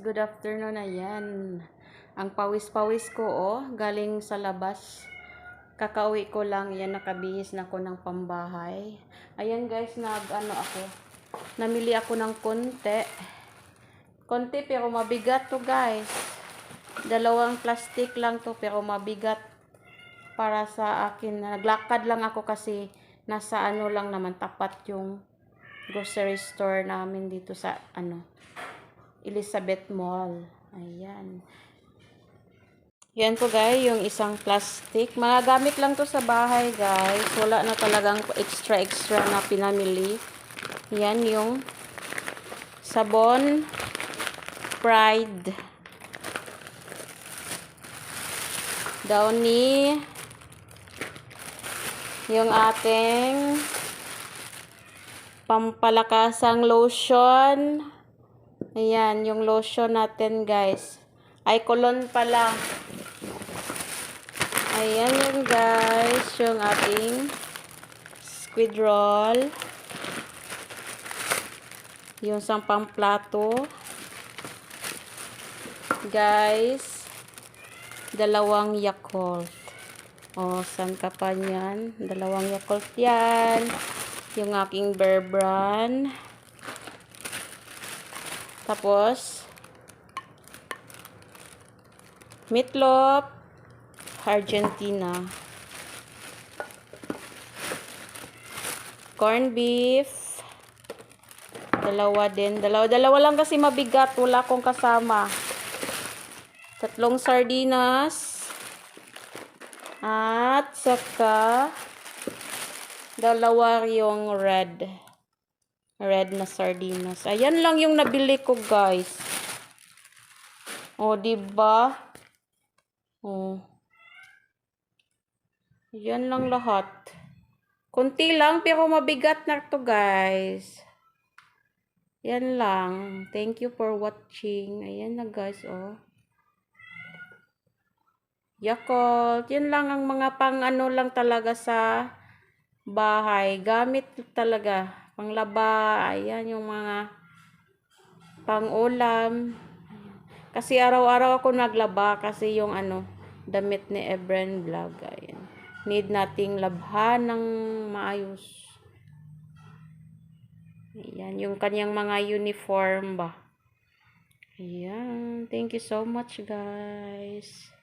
good afternoon. Ayan. Ang pawis-pawis ko, oh, galing sa labas. Kakauwi ko lang, yan, nakabihis na ko ng pambahay. Ayan guys, nag, ano ako, namili ako ng konti. Konti pero mabigat to guys. Dalawang plastic lang to pero mabigat para sa akin. Naglakad lang ako kasi nasa ano lang naman, tapat yung grocery store namin dito sa ano, Elizabeth Mall. Ayan. Yan po guys, yung isang plastic. Mga gamit lang to sa bahay guys. Wala na talagang extra extra na pinamili. Yan yung sabon Pride. Downy. Yung ating pampalakasang lotion. Ayan, yung lotion natin guys. Ay, kolon pala. Ayan yun guys, yung ating squid roll. Yung sampang plato. Guys, dalawang Yakult. O, saan ka pa yan? Dalawang Yakult yan. Yung aking Bear Brand. Tapos, meatloaf, Argentina. Corn beef. Dalawa din. Dalawa, dalawa lang kasi mabigat. Wala akong kasama. Tatlong sardinas. At saka dalawa yung red. Red na sardinas. Ayan lang yung nabili ko, guys. O, diba? O. Yan lang lahat. Kunti lang, pero mabigat na to, guys. Yan lang. Thank you for watching. Ayan na, guys, oh. Yakult. Yan lang ang mga pang ano lang talaga sa bahay. Gamit talaga. Panglaba. Ayan yung mga pang ulam. Kasi araw-araw ako naglaba kasi yung ano, damit ni Ebren Vlog. Ayan. Need nating labhan ng maayos. Ayan, yung kanyang mga uniform ba. Ayan. Thank you so much, guys.